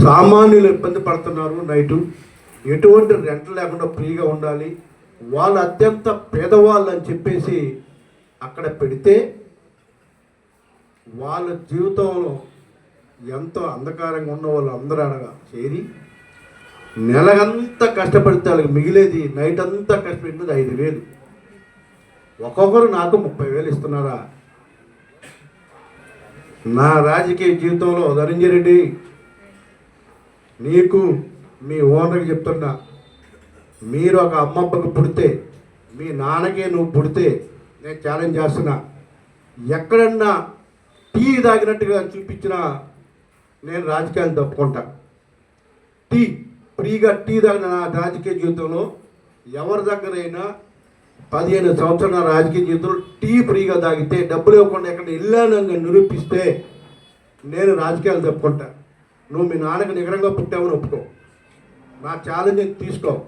సామాన్యులు ఇబ్బంది పడుతున్నారు నైటు. ఎటువంటి రెంట్ లేకుండా ఫ్రీగా ఉండాలి. వాళ్ళు అత్యంత పేదవాళ్ళు అని చెప్పేసి అక్కడ పెడితే వాళ్ళ జీవితంలో ఎంతో అంధకారంగా ఉన్న వాళ్ళు అందరూ అనగా చేరి నెలంతా కష్టపడితే వాళ్ళకి మిగిలేది నైట్ అంతా కష్టపెట్టినది ఐదు వేలు. ఒక్కొక్కరు నాకు ముప్పై వేలు ఇస్తున్నారా? నా రాజకీయ జీవితంలో ధనంజయ రెడ్డి నీకు మీ ఓనర్కి చెప్తున్నా మీరు ఒక అమ్మబ్బకు పుడితే మీ నాన్నకే నువ్వు పుడితే నేను ఛాలెంజ్ చేస్తున్నా. ఎక్కడన్నా టీ తాగినట్టుగా చూపించినా నేను రాజకీయాలు తప్పుకుంటా. టీ ఫ్రీగా టీ తాగిన నా రాజకీయ జీవితంలో ఎవరి దగ్గరైనా పదిహేను సంవత్సరాల నా రాజకీయ జీవితంలో టీ ఫ్రీగా తాగితే డబ్బులు ఇవ్వకుండా ఎక్కడ ఇల్లానని నిరూపిస్తే నేను రాజకీయాలు తప్పుకుంటా. నువ్వు మీ నాన్నకి నిగరంగా పుట్టావని ఒప్పుకో. నా ఛాలెంజింగ్ తీసుకో.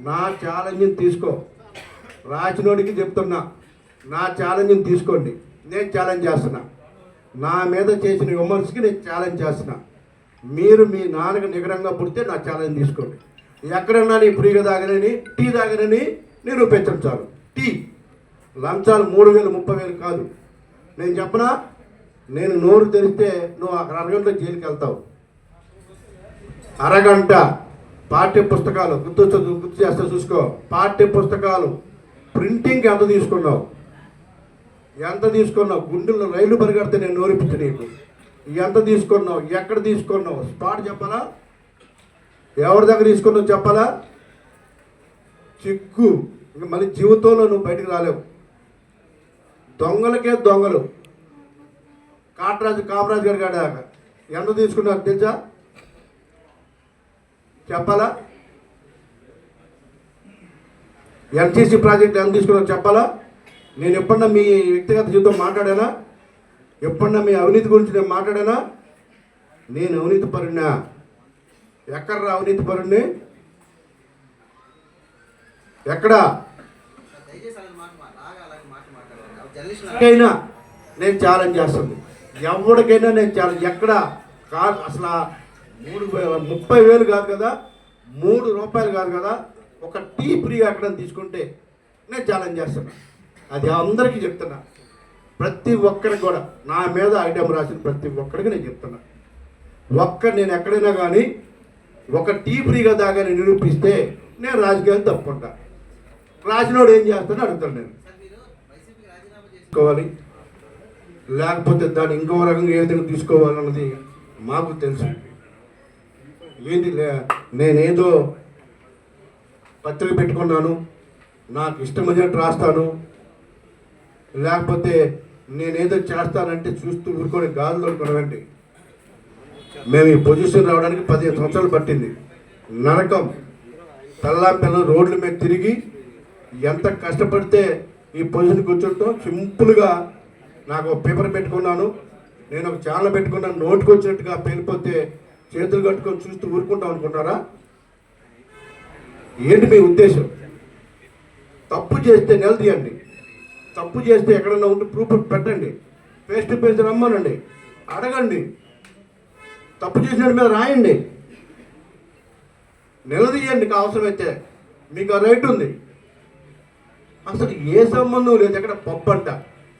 నా ఛాలెంజ్ని తీసుకో. రాసినోడికి చెప్తున్నా. నా ఛాలెంజ్ని తీసుకోండి. నేను ఛాలెంజ్ చేస్తున్నా. నా మీద చేసిన విమర్శకి నేను ఛాలెంజ్ చేస్తున్నా. మీరు మీ నాన్నకి నిగరంగా పుడితే నా ఛాలెంజ్ తీసుకోండి. ఎక్కడన్నా నీ ఫ్రీగా తాగనని టీ తాగనని నిరూపించడం చాలు. టీ. లంచాలు మూడు వేలు ముప్పై వేలు కాదు. నేను చెప్పనా? నేను నోరు తెరిస్తే నువ్వు అక్కడ అరగంటలో జైలుకి వెళ్తావు. అరగంట పాఠ్య పుస్తకాలు గుర్తు గుర్తు చేస్తే చూసుకో. పాఠ్య పుస్తకాలు ప్రింటింగ్ ఎంత తీసుకున్నావు? ఎంత తీసుకున్నావు? గుండెల్లో రైలు పరిగెడితే నేను నోరిపించు నీకు. ఎంత తీసుకున్నావు? ఎక్కడ తీసుకున్నావు? స్పాట్ చెప్పాలా? ఎవరి దగ్గర తీసుకున్నావు చెప్పాలా? చిక్కు. ఇంక మళ్ళీ జీవితంలో నువ్వు బయటికి రాలేవు. దొంగలకే దొంగలు. కాటరాజు కామరాజు గారి కాడ ఎంత తీసుకున్నారు తెలుసా? చెప్పాలా? ఎన్సీసీ ప్రాజెక్ట్ ఎంత తీసుకున్నారో చెప్పాలా? నేను ఎప్పుడన్నా మీ వ్యక్తిగత జీవితం మాట్లాడానా? ఎప్పుడన్నా మీ అవినీతి గురించి నేను మాట్లాడానా? నేను అవినీతి పరుణ్ణా? ఎక్కడ అవినీతి పరుణ్ణి? ఎక్కడ? నేను ఛాలెంజ్ చేస్తుంది. ఎవరికైనా నేను ఛాలెంజ్ ఎక్కడ కాదు అసలు మూడు ముప్పై వేలు కాదు కదా మూడు రూపాయలు కాదు కదా ఒక టీ ఫ్రీ అక్కడ తీసుకుంటే నేను ఛాలెంజ్ చేస్తున్నా. అది అందరికీ చెప్తున్నా. ప్రతి ఒక్కరికి కూడా నా మీద ఐటమ్ రాసిన ప్రతి ఒక్కరికి నేను చెప్తున్నా. ఒక్క నేను ఎక్కడైనా కానీ ఒక టీ ఫ్రీగా దాగానే నిరూపిస్తే నేను రాజకీయాలు తప్పుకుంటా. రాసినోడు ఏం చేస్తానో అడుగుతాను నేను. తీసుకోవాలి లేకపోతే దాన్ని ఇంకో రకంగా ఏ విధంగా తీసుకోవాలన్నది మాకు తెలుసు. ఏంటి లే- నేనేదో పత్రిక పెట్టుకున్నాను నాకు ఇష్టమైనట్టు రాస్తాను లేకపోతే నేనేదో చేస్తానంటే చూస్తూ ఊరుకొని గాలిలో కొనవండి మేము ఈ పొజిషన్ రావడానికి పదిహేను సంవత్సరాలు పట్టింది. నరకం. పిల్లా పిల్లలు రోడ్ల మీద తిరిగి ఎంత కష్టపడితే ఈ పొజిషన్ కూర్చుంటాం సింపుల్గా నాకు పేపర్ పెట్టుకున్నాను. నేను ఒక ఛానల్ పెట్టుకున్నాను నోటికి వచ్చినట్టుగా పేలిపోతే చేతులు కట్టుకొని చూస్తూ ఊరుకుంటాం అనుకుంటారా? ఏంటి మీ ఉద్దేశం? తప్పు చేస్తే నిలదీయండి తప్పు చేస్తే ఎక్కడన్నా ఉంటే ప్రూఫ్ పెట్టండి. ఫేస్ టు ఫేస్ రమ్మనండి. అడగండి. తప్పు చేసిన మీద రాయండి. నిలదీయండి అవసరమైతే. మీకు ఆ రైట్ ఉంది. అసలు ఏ సంబంధం లేదు. ఎక్కడ పప్పు అంట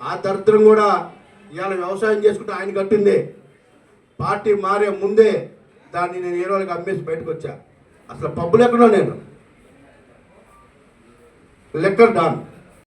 ఆ దరిద్రం కూడా ఇవాళ వ్యవసాయం చేసుకుంటే ఆయన కట్టిందే. పార్టీ మారే ముందే దాన్ని నేను ఏ రోజుకి అమ్మేసి బయటకు వచ్చా. అసలు పబ్బులు ఎక్కడో నేను? లెక్కర్ డాన్.